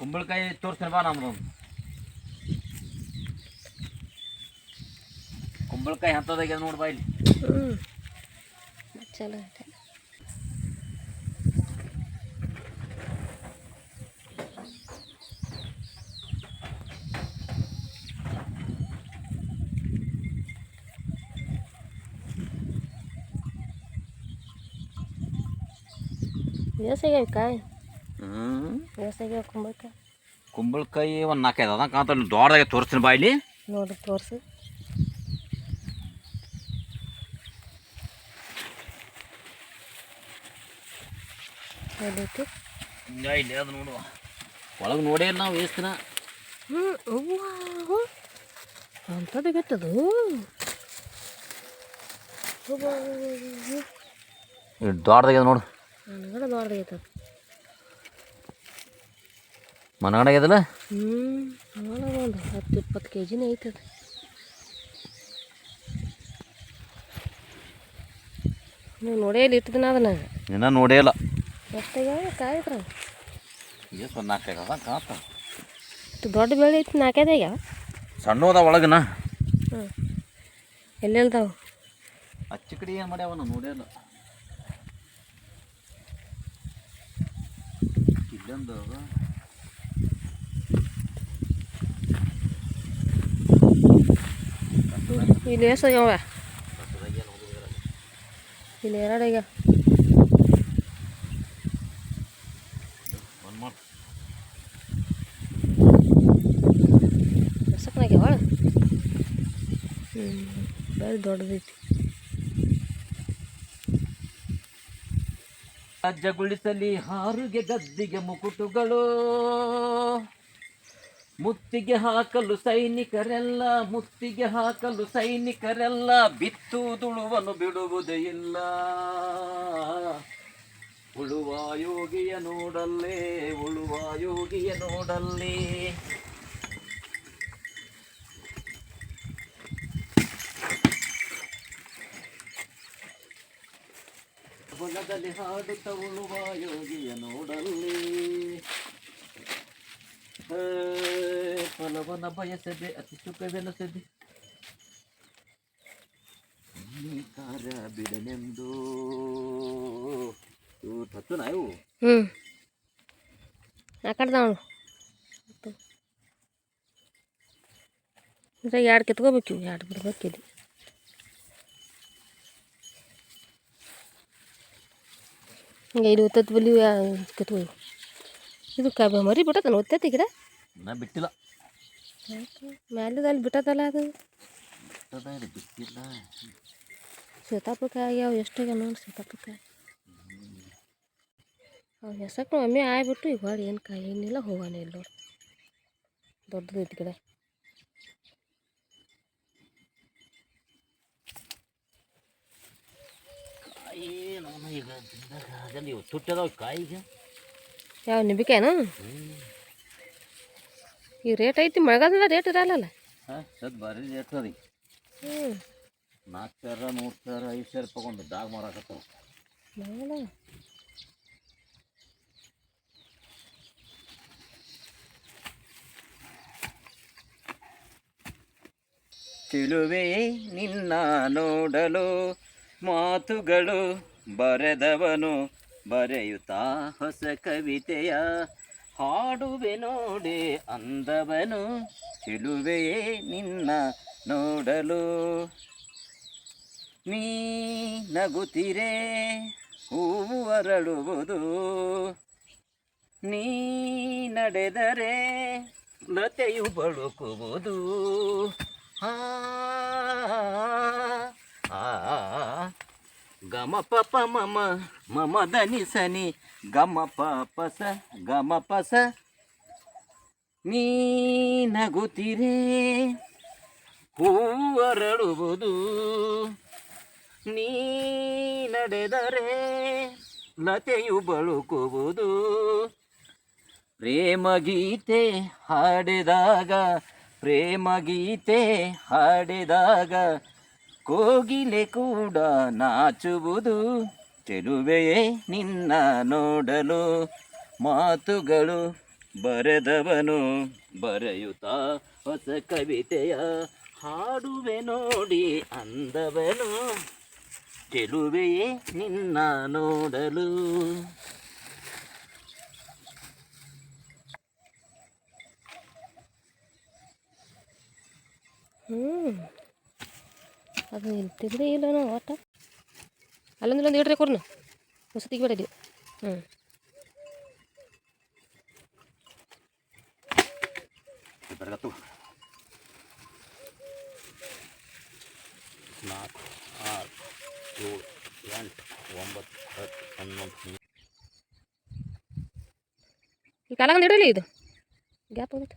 ಕುಂಬಳಕಾಯಿ ತೋರಿಸ್ತೀನಿ ಬಾ ನಮ್ದು ಕುಂಬಳಕಾಯಿ ಹಂತದಾಗ ನೋಡ್ಬಾ ಇಲ್ಲಿ. ಹ್ಞೂ ಚಲೋ ಐತೆ. ಬೇಸಾಗ್ಯಾವ ಕಾಯಿ? ಹ್ಞೂ ಬೇಸಾಗ್ಯಾವ ಕುಂಬಳಕಾಯಿ. ಕುಂಬಳಕಾಯಿ ಒಂದು ನಾಲ್ಕೈದು ಅದ ಕಾಂತ ದೊಡ್ಡದಾಗೆ ತೋರಿಸ್ತೀನಿ ಬಾ ಇಲ್ಲಿ. ನೋಡಿ ತೋರಿಸು. ಎಲ್ಲೈತಿ ಇಲ್ಲಿ ಅದು ನೋಡುವ ಒಳಗೆ ನೋಡೇ ಇಲ್ಲ ನಾವು ಎಷ್ಟು ದಿನ. ಹ್ಞೂ ಅಂತ ಅಂಥದ್ದು ಗಟ್ಟದು ದೊಡ್ಡದಾಗ್ಯದ ನೋಡು. ನನಗಡ ಮನಗಡಾಗ್ಯದಲ್ಲ ಹ್ಞೂ ಒಂದು ಹತ್ತು ಇಪ್ಪತ್ತು ಕೆ ಜಿನೇ ಐತದ. ನೀವು ನೋಡೇ ಇಲ್ಲ ಇಟ್ಟು ದಿನ ಅದನ್ನ? ನಂಗೆ ಇನ್ನೂ ನೋಡೇ ಇಲ್ಲ. ಎಷ್ಟಾಗ್ಯಾವ ಕಾಯ್ತ್ರ ಎಷ್ಟು ಒಂದು ನಾಲ್ಕೈದು ಕಾಂತ ಇಷ್ಟು ದೊಡ್ಡ ಬೆಳೆ ಐತಿ ನಾಲ್ಕೈದು ಆಗ್ಯಾವ? ಸಣ್ಣ ಅದ ಒಳಗನ. ಹ್ಞೂ ಎಲ್ಲೆಲ್ದಾವ ಅಚ್ಚ ಕಡೆ ಏನು ಮಾಡ್ಯಾವ ನೋಡೇ ಇಲ್ಲ. ಇಲ್ಲೊಂದು ಅದ. ಇಲ್ಲಿ ಎಷ್ಟು ಆಗ್ಯಾವ ಇಲ್ಲಿ ಎರಡು ಆಗ್ಯಾವ ಬಂದ್ ಮಾಡು ಎಸಕ್ನಾಗ್ಯಾವ ಹ್ಞೂ ಬೆಳೆ ದೊಡ್ಡದೈತಿ ರಾಜ್ಯಗೊಳಿಸಲಿ ಹಾರುಗೆ ಗದ್ದಿಗೆ ಮುಕುಟುಗಳು ಮುತ್ತಿಗೆ ಹಾಕಲು ಸೈನಿಕರೆಲ್ಲ, ಮುತ್ತಿಗೆ ಹಾಕಲು ಸೈನಿಕರೆಲ್ಲ ಬಿತ್ತುದುಳುವನು ಬಿಡುವುದೇ ಇಲ್ಲ. ಉಳುವ ಯೋಗಿಯ ನೋಡಲ್ಲೇ, ಉಳುವ ಯೋಗಿಯ ನೋಡಲ್ಲೇ. ಹೊಲದಲ್ಲಿ ಹಾಡುತ್ತ ಉಳುವ ಯೋಗಿಯ ನೋಡಲ್ಲಿ. ಹೇ, ಫಲವನ ಬಯಸದೆ ಅತಿ ಸುಖವೆನಸದೆ ಕಾರ ಬಿಡನೆಂದು ಇವು ತತ್ತು ನಾವು ಹ್ಞೂ ಆ ಕಡೆ ನಾವು ಇದ್ರಾಗ ಎರಡು ಕಿತ್ಕೋಬೇಕು ಇವು ಎರಡು ಬಿಡ್ಬೇಕಿದೆ ಹಿಂಗೆ ಇಲ್ಲಿ ಒತ್ತತ್ತು ಬಲಿ ಕಿತ್ಕೋ ಇದು ಕಬ್ಬ ಮರಿ ಬಿಟ್ಟತನ ಒತ್ತೈತಿ ಗಿಡ ನಾ ಬಿಟ್ಟಿಲ್ಲ. ಮ್ಯಾಲದಲ್ಲಿ ಬಿಟ್ಟದಲ್ಲ ಅದು? ಬಿಟ್ಟದ ಇದು ಬಿಟ್ಟಿಲ್ಲ. ಸೀತಾಪುರಕಾಯಿ ಆಗ್ಯಾವ ಎಷ್ಟಾಗ ನೋಡಿ ಸೀತಾಪುರಕಾಯಿ ಅವು ಹೆಸಕ್ಕೆ ಒಮ್ಮೆ ಆಗ್ಬಿಟ್ಟು ಈಗ ಹೊಳ್ಳಿ ಏನು ಕಾಯಿ ಏನಿಲ್ಲ ಹೋಗಾನೆ ಇಲ್ಲ ನೋಡಿ. ದೊಡ್ಡದು ನಾನು ಈಗ ಅದಲ್ಲಿ ಇವು ತುಟ್ಟದಾವ ಕಾಯಿಗೆ. ಯಾವ ನಿಂಬಿಕಾಯನು? ಈ ರೇಟ್ ಐತಿ ಮಳೆಗಾಲದ ರೇಟ್ ಇರಲ್ಲ ಹಾಂ ಸದ್ ಭಾರಿ ರೇಟ್ ಅದ. ಹ್ಞೂ ನಾಲ್ಕು ಸಾವಿರ ಮೂರು ಸಾವಿರ ಐದು ಸಾವಿರ ತಗೊಂಡು ದಾಗ ಮಾರಾಕತ್ತಾವ. ತಿಳುವೆ ನಿನ್ನ ನೋಡಲು ಮಾತುಗಳು ಬರೆದವನು ಬರೆಯುತ್ತಾ ಹೊಸ ಕವಿತೆಯ ಹಾಡುವೆ ನೋಡೆ ಅಂದವನು ತಿಳುವೆಯೇ ನಿನ್ನ ನೋಡಲು. ನೀ ನಗುತ್ತಿರೆ ಹೂವು ಅರಳುವುದು. ನೀ ನಡೆದರೆ ಲತೆಯು ಬಳುಕುವುದು. ಆ, ಗಮ ಪಪ ಮಮ ಮಮ ಧನಿ ಸನಿ, ಗಮ ಪಸ ಗಮ ಪಸ ನೀ ನಗುತ್ತಿರೆ, ಹೂವರಳುವುದು. ನೀ ನಡೆದರೆ ಲತೆಯು ಬಳುಕುವುದು. ಪ್ರೇಮ ಗೀತೆ ಹಾಡಿದಾಗ, ಪ್ರೇಮ ಗೀತೆ ಹಾಡಿದಾಗ ಕೋಗಿಲೆ ಕೂಡ ನಾಚುವುದು. ಚೆಲುವೆಯೇ ನಿನ್ನ ನೋಡಲು. ಮಾತುಗಳು ಬರೆದವನು ಬರೆಯುತ್ತಾ ಹೊಸ ಕವಿತೆಯ ಹಾಡುವೆ ನೋಡಿ ಅಂದವನು. ಚೆಲುವೆಯೇ ನಿನ್ನ ನೋಡಲು. ಹ್ಞೂ ಅದು ಇಲ್ಲಿ ತೆಗ್ದೇ ಇಲ್ಲ ನಾವು ಒಟ್ಟ ಅಲ್ಲೊಂದು ಒಂದು ಇಡ್ರಿ ಕೊಡ್ನ ಹೊಸ ತೆಗಿಬೇಡ ಇಲ್ಲಿ ಹ್ಞೂ ಬರಗತ್ತು ನಾಲ್ಕು ಆರು ಏಳು ಎಂಟು ಒಂಬತ್ತು ಹತ್ತು ಹನ್ನೊಂದು ಹನ್ನೆರಡು. ಈ ಕಾಲಾಗಂದು ಇಡಲಿ ಇದು ಗ್ಯಾಪ್ ಹೋಗುತ್ತೆ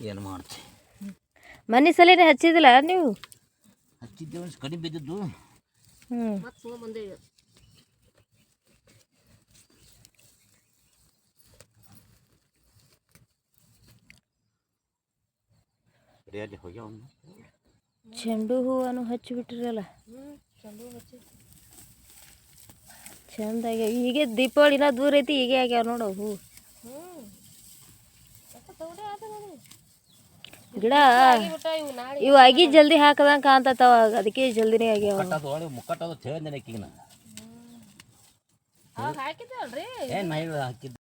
ಏನು ಮಾಡ್ತಿ? ಮನೆ ಸಲೇನೆ ಹಚ್ಚಿದಿಲ್ಲ ನೀವು? ಹಚ್ಚಿದ್ದೆ ಒಂದು ಕಡಿಮೆ ಬಿದ್ದಿದ್ದು. ಹ್ಞೂ ಸರಿಯಾಗಿ ಹೋಗ್ಯಾವ ಚೆಂಡು ಹೂವನ್ನು ಹಚ್ಚಿಬಿಟ್ರಲ್ಲ ಚಂದಾಗ್ಯಾವ ಹೀಗೆ ದೀಪಾವಳಿನ ದೂರ ಐತಿ ಹೀಗೆ ಆಗ್ಯಾವ ನೋಡು ಹೂ ಗಿಡ. ಇವು ಆಗಿ ಜಲ್ದಿ ಹಾಕದಂಗೆ ಕಾಣ್ತತ್ತವ ಅದಕ್ಕೆ ಜಲ್ದಿನೇ ಆಗ್ಯಾವ ಮುಕ್ಕಟ್ಟದ ಹೇಳಿದ್ದೇನೆ ಈಗ ಅವಾಗ ಹಾಕಿದ್ದಲ್ರಿ ಏನು ನಾ ಹಾಕಿದ್ದೆ.